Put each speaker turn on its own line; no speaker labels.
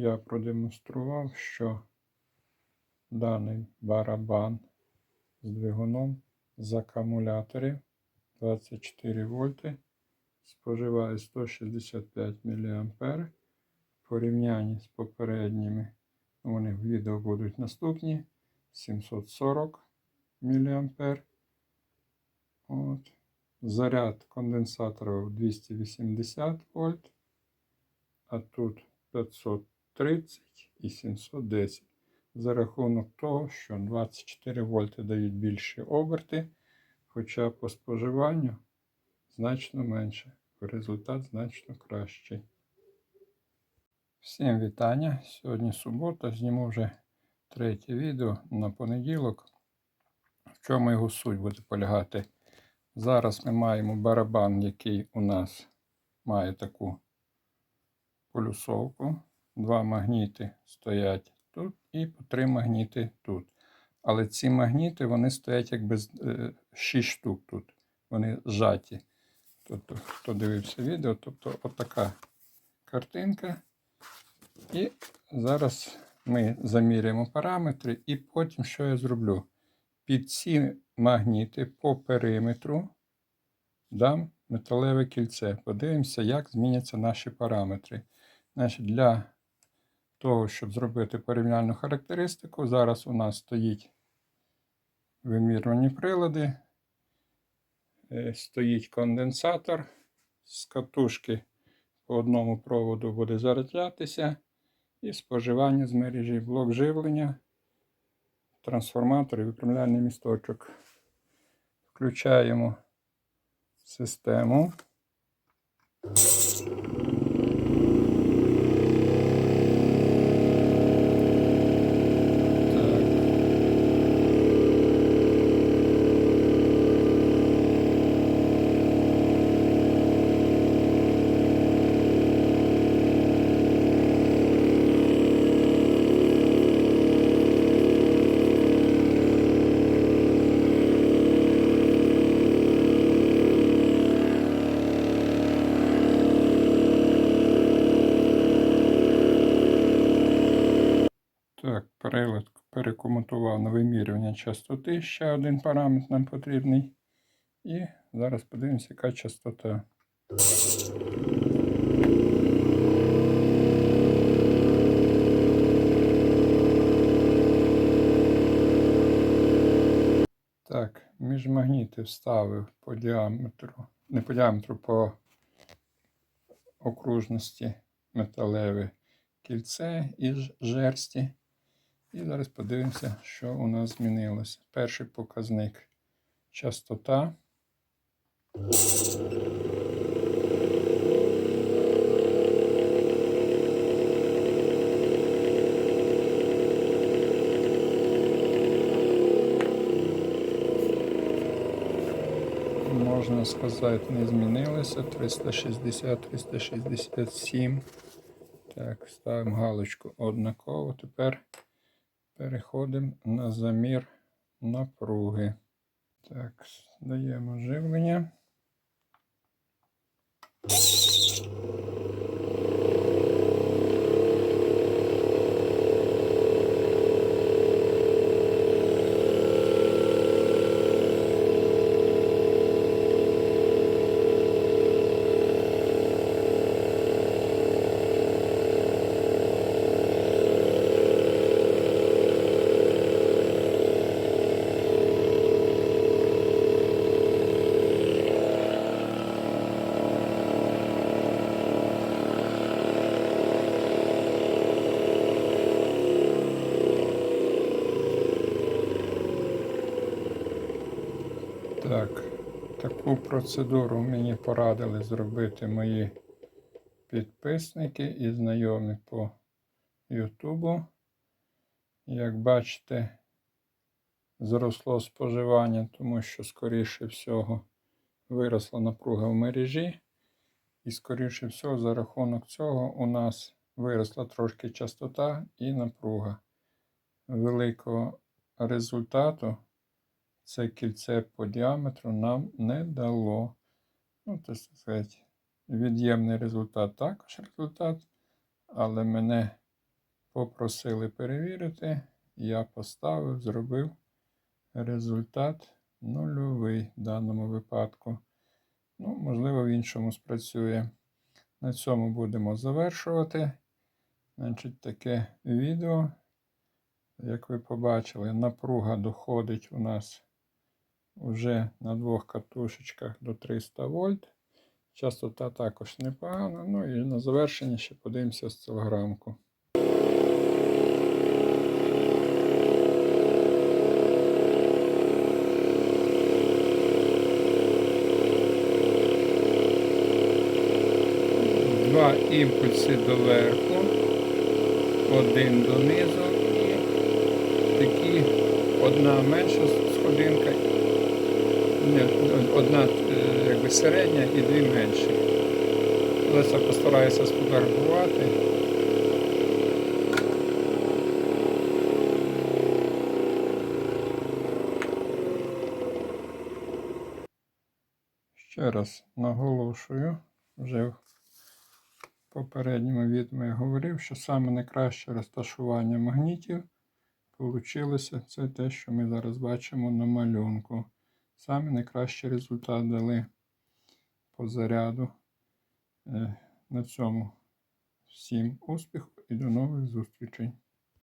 Я продемонстрував, що даний барабан з двигуном з акумуляторів 24 вольти споживає 165 мА. В порівнянні з попередніми, вони в відео будуть наступні 740 мА. От. Заряд конденсаторів 280 вольт, а тут 530 і 710. За рахунок того, що 24 вольти дають більші оберти, хоча по споживанню значно менше. Результат значно кращий. Всім вітання! Сьогодні субота, зніму вже третє відео на понеділок. В чому його суть буде полягати? Зараз ми маємо барабан, який у нас має таку полюсовку. Два магніти стоять тут і по три магніти тут. Але ці магніти вони стоять якби 6 штук тут. Вони зжаті. Тобто, хто дивився відео, тобто отака картинка. І зараз ми заміряємо параметри, і потім що я зроблю? Під ці магніти по периметру дам металеве кільце. Подивимося, як зміняться наші параметри. Значить, Для того, щоб зробити порівняльну характеристику, зараз у нас стоїть вимірювані прилади, е, стоїть конденсатор з катушки по одному проводу буде заряджатися, і споживання з мережі блок живлення, трансформатор і випрямляльний місточок. Включаємо систему. Так. Перелад перекомутував на вимірювання частоти. Ще один параметр нам потрібний. І зараз подивимося, яка частота. Так, міжмагніти вставив по діаметру, не по діаметру, по окружності металеве кільце із жерсті. І зараз подивимося, що у нас змінилося. Перший показник частота. Можна сказати, не змінилося. 360-367. Так, ставимо галочку однаково. Тепер переходимо на замір напруги. Так, даємо живлення. Так, таку процедуру мені порадили зробити мої підписники і знайомі по Ютубу. Як бачите, зросло споживання, тому що, скоріше всього, виросла напруга в мережі. І, скоріше всього, за рахунок цього у нас виросла трошки частота і напруга. Великого результату це кільце по діаметру нам не дало. Ну, так сказати, від'ємний результат також результат. але мене попросили перевірити. Я поставив, зробив результат нульовий в даному випадку. Ну, можливо, в іншому спрацює. На цьому будемо завершувати. Значить, таке відео. Як ви побачили, напруга доходить у нас вже на двох катушечках до 300 вольт. Частота також непогана. Ну і на завершення ще подивимося осцилограмку. Два імпульси доверху, один донизу і такі одна менша сходинка, одна е, якби середня і дві менші. Зараз я постараюся сфотографувати. Ще раз наголошую, вже в попередньому відео я говорив, що саме найкраще розташування магнітів получилося це те, що ми зараз бачимо на малюнку. Саме найкращий результат дали по заряду. Е, На цьому всім успіху і до нових зустрічей!